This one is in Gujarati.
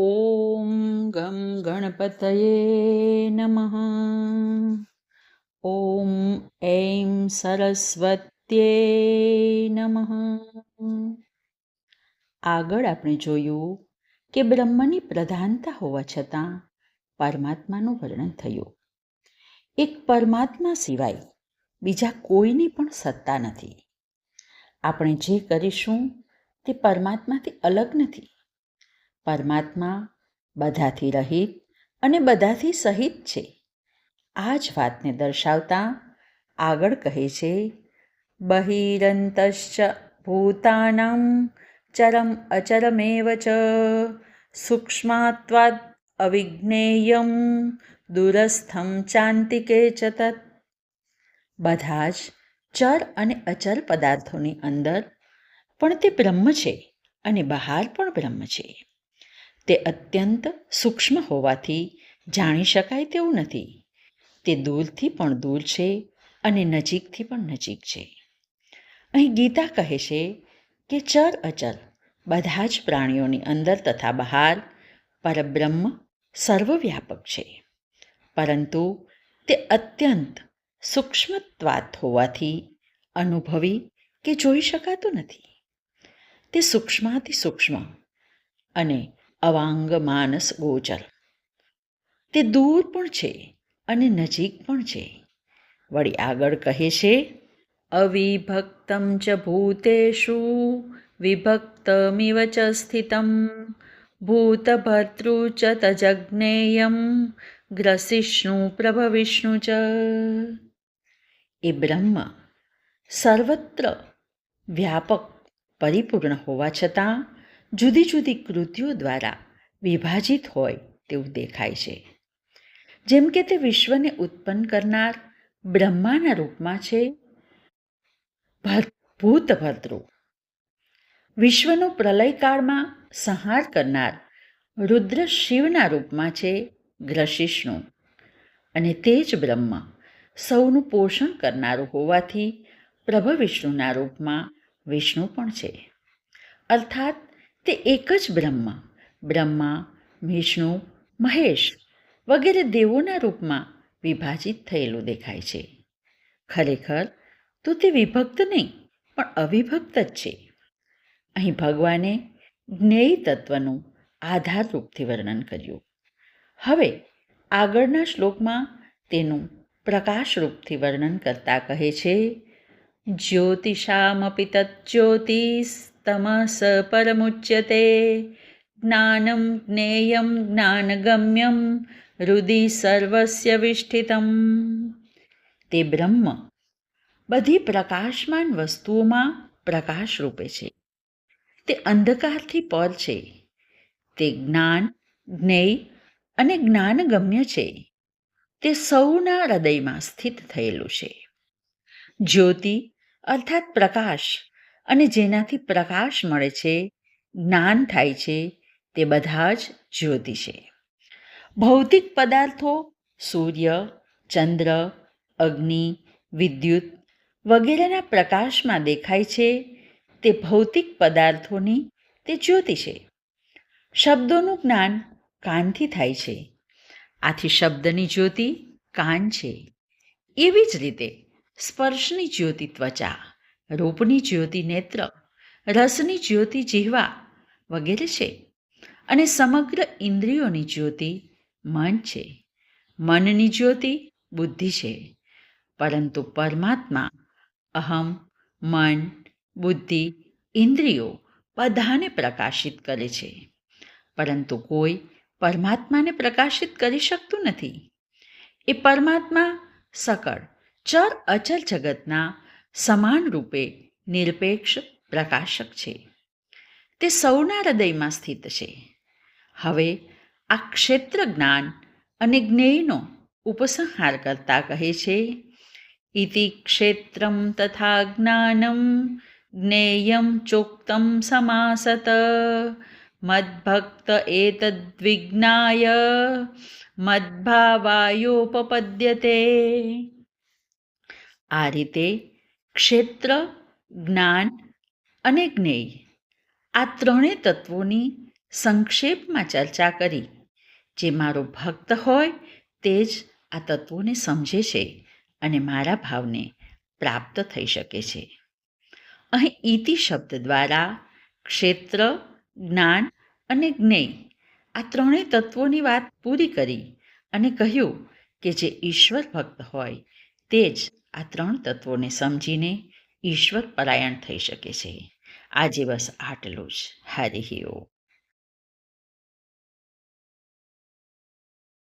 ઓમ ગમ ગણપતયે નમઃ ઓમ એમ સરસ્વત્યે નમઃ આગળ આપણે જોયું કે બ્રહ્મની પ્રધાનતા હોવા છતાં પરમાત્માનું વર્ણન થયું. એક પરમાત્મા સિવાય બીજા કોઈની પણ સત્તા નથી. આપણે જે કરીશું તે પરમાત્માથી અલગ નથી. પરમાત્મા બધાથી રહિત અને બધાથી સહિત છે. આ જ વાતને દર્શાવતા આગળ કહે છે, બહિરંતશ્ચ ભૂતાનાં ચરમ અચરમેવ ચ સૂક્ષ્માત્વાદ અવિજ્ઞેયમ દુરસ્થમ ચાંતિકે ચ બધા જ ચર અને અચર પદાર્થોની અંદર પણ તે બ્રહ્મ છે અને બહાર પણ બ્રહ્મ છે. તે અત્યંત સૂક્ષ્મ હોવાથી જાણી શકાય તેવું નથી. તે દૂરથી પણ દૂર છે અને નજીકથી પણ નજીક છે. અહીં ગીતા કહે છે કે ચર અચર બધા જ પ્રાણીઓની અંદર તથા બહાર પરબ્રહ્મ સર્વવ્યાપક છે. પરંતુ તે અત્યંત સૂક્ષ્મત્વાત હોવાથી અનુભવી કે જોઈ શકાતું નથી. તે સૂક્ષ્માતિ સૂક્ષ્મ અને અવાંગ માનસ ગોચર. તે દૂર પણ છે અને નજીક પણ છે. વળી આગળ કહે છે, અવિભક્તમ ચ ભૂતેષુ, વિભક્તમિવ ચ સ્થિતમ, ભૂતભર્તૃ ચ તજજ્ઞેયમ, ગ્રસિષ્ણુ પ્રભવિષ્ણુ ચ. એ બ્રહ્મ સર્વત્ર વ્યાપક પરિપૂર્ણ હોવા છતાં જુદી જુદી કૃતિઓ દ્વારા વિભાજિત હોય તેવું દેખાય છે. જેમ કે તે વિશ્વને ઉત્પન્ન કરનાર બ્રહ્માના રૂપમાં છે. ભૂતભદ્રુ. વિશ્વનો પ્રલયકાળમાં સંહાર કરનાર રુદ્ર શિવના રૂપમાં છે ગ્રશિષ્ણુ અને તે જ બ્રહ્મ સૌનું પોષણ કરનારું હોવાથી પ્રભ વિષ્ણુના રૂપમાં વિષ્ણુ પણ છે. અર્થાત તે એક જ બ્રહ્મા. બ્રહ્મા, વિષ્ણુ, મહેશ વગેરે દેવોના રૂપમાં વિભાજિત થયેલું દેખાય છે. ખરેખર, તો તે વિભક્ત નહીં, પણ અવિભક્ત જ છે. અહીં ભગવાને જ્ઞેય તત્વનું આધાર રૂપથી વર્ણન કર્યું. હવે, આગળના શ્લોકમાં તેનું પ્રકાશ રૂપથી વર્ણન કરતા કહે છે, જ્યોતિષામપી તજ્યોતિસ્તમસ પરમુચ્યતે જ્ઞાનમ જ્ઞેયમ જ્ઞાનગમ્યમ હૃદિ સર્વસ્ય વિષ્ઠિતમ તે બ્રહ્મ બધી પ્રકાશમાન વસ્તુઓમાં પ્રકાશ રૂપે છે તે અંધકારથી પર છે। તે જ્ઞાન જ્ઞેય અને જ્ઞાનગમ્ય છે। તે સૌના હૃદયમાં સ્થિત થયેલું છે। જ્યોતિ, અર્થાત પ્રકાશ અને જેનાથી પ્રકાશ મળે છે, જ્ઞાન થાય છે, તે બધા જ જ્યોતિ છે. ભૌતિક પદાર્થો, સૂર્ય, ચંદ્ર, અગ્નિ, વિદ્યુત વગેરેના પ્રકાશમાં દેખાય છે, તે ભૌતિક પદાર્થોની તે જ્યોતિ છે. શબ્દોનું જ્ઞાન કાનથી થાય છે. આથી શબ્દની જ્યોતિ કાન છે. એવી જ રીતે સ્પર્શની જ્યોતિ ત્વચા રૂપની જ્યોતિ નેત્ર, રસની જ્યોતિ જીહવા વગેરે છે. અને સમગ્ર ઇન્દ્રિયોની જ્યોતિ મન છે. મનની જ્યોતિ બુદ્ધિ છે. પરંતુ પરમાત્મા, અહમ, મન, બુદ્ધિ, ઇન્દ્રિયો બધાને પ્રકાશિત કરે છે. પરંતુ કોઈ પરમાત્માને પ્રકાશિત કરી શકતું નથી. એ પરમાત્મા સકળ, ચર, અચલ જગતના સમાન રૂપે નિરપેક્ષ પ્રકાશક છે. તે સૌના હૃદયમાં સ્થિત છે. હવે આ ક્ષેત્ર જ્ઞાન અને જ્ઞેયનો ઉપસંહાર કરતા કહે છે, ઇતિ ક્ષેત્રમ તથા જ્ઞાનમ જ્ઞેયમ ચોક્તમ સમાસત, મદભક્ત એતદ્વિજ્ઞાય, મદભાવાયોપપદ્યતે. આ રીતે ક્ષેત્ર, જ્ઞાન અને જ્ઞેય. આ ત્રણેય તત્વોની સંક્ષેપમાં ચર્ચા કરી. જે મારો ભક્ત હોય તે જ આ તત્વોને સમજે છે અને મારા ભાવને પ્રાપ્ત થઈ શકે છે. અહીં ઈતિ શબ્દ દ્વારા ક્ષેત્ર, જ્ઞાન અને જ્ઞેય આ ત્રણેય તત્વોની વાત પૂરી કરી અને કહ્યું કે જે ઈશ્વર ભક્ત હોય તે જ આ ત્રણ તત્વોને સમજીને ઈશ્વર પરાયણ થઈ શકે છે. આજે બસ આટલું જ. હરિ ઓમ.